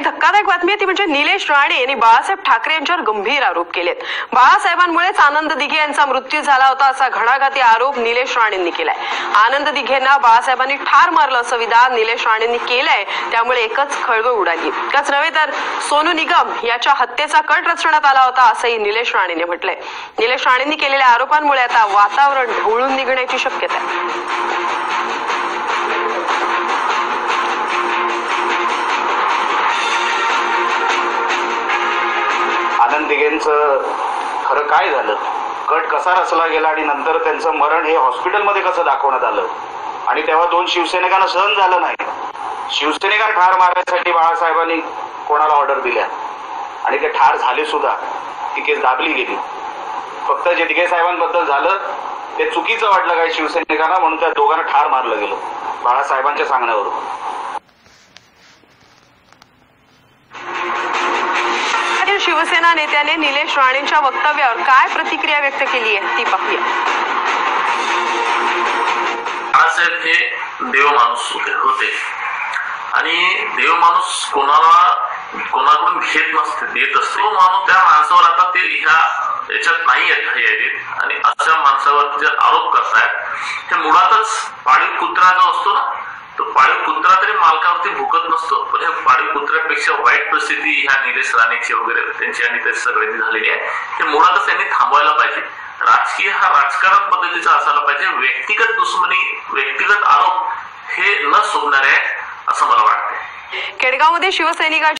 एक धक्कादायक बातमी आहे ती म्हणजे निलेश राणे यांनी बाळासाहेब ठाकरे यांच्यावर गंभीर आरोप केलेत. बाळासाहेबांमुळेच आनंद दिघे यांचा मृत्यू झाला होता असा घणाघाती आरोप निलेश राणेंनी केलाय. आनंद दिघेंना बाळासाहेबांनी ठार मारलं असं विधान निलेश राणेंनी केलंय त्यामुळे एकच खळबळ उडाली. त्याच नव्हे तर सोनू निगम याच्या हत्येचा कट रचण्यात आला होता असंही निलेश राणेने म्हटलंय. निलेश राणेंनी केलेल्या आरोपांमुळे आता वातावरण ढवळून निघण्याची शक्यता आहे. आनंद खरं काय झालं? कट कसा रचला गेला आणि नंतर त्यांचं मरण हे हॉस्पिटलमध्ये कसं दाखवण्यात आलं? आणि तेव्हा दोन शिवसैनिकांना सहन झालं नाही. शिवसैनिकांना ठार मारण्यासाठी बाळासाहेबांनी कोणाला ऑर्डर दिल्या? आणि ते ठार झाले सुद्धा. ती केस दाबली गेली. फक्त जे दिघे साहेबांबद्दल झालं ते चुकीचं वाटलं काय शिवसैनिकांना म्हणून त्या दोघांना ठार मारलं गेलं. बाळासाहेबांच्या सांगण्यावरून आणि शिवसेना नेत्याने निलेश राणेंच्या वक्तव्यावर काय प्रतिक्रिया व्यक्त केली आहे ती पाहूया. बाळासाहेब हे देव माणूस होते आणि देव माणूस कोणाला कोणाकडून घेत नसते देत असते. तो माणूस त्या माणसावर आता ते ह्या याच्यात नाही आहेत हे यादीत आणि अशा माणसावर जे आरोप करतायत हे मुळातच पाळीव कुत्रा जो असतो ना तो पाळीव कुत्रा तरी मालकावरती भुकत नसतो. पण हे पाळीव वाईट परिस्थिती ह्या निलेश राणेची वगैरे त्यांची आणि त्याची सगळ्यांची झालेली आहे. ते मुळातच त्यांनी थांबवायला पाहिजे. राजकीय हा राजकारण पद्धतीचा असायला पाहिजे. व्यक्तिगत दुश्मनी व्यक्तिगत आरोप हे न सोडणारे आहेत असं मला वाटतंय. केडगावमध्ये शिवसैनिकांची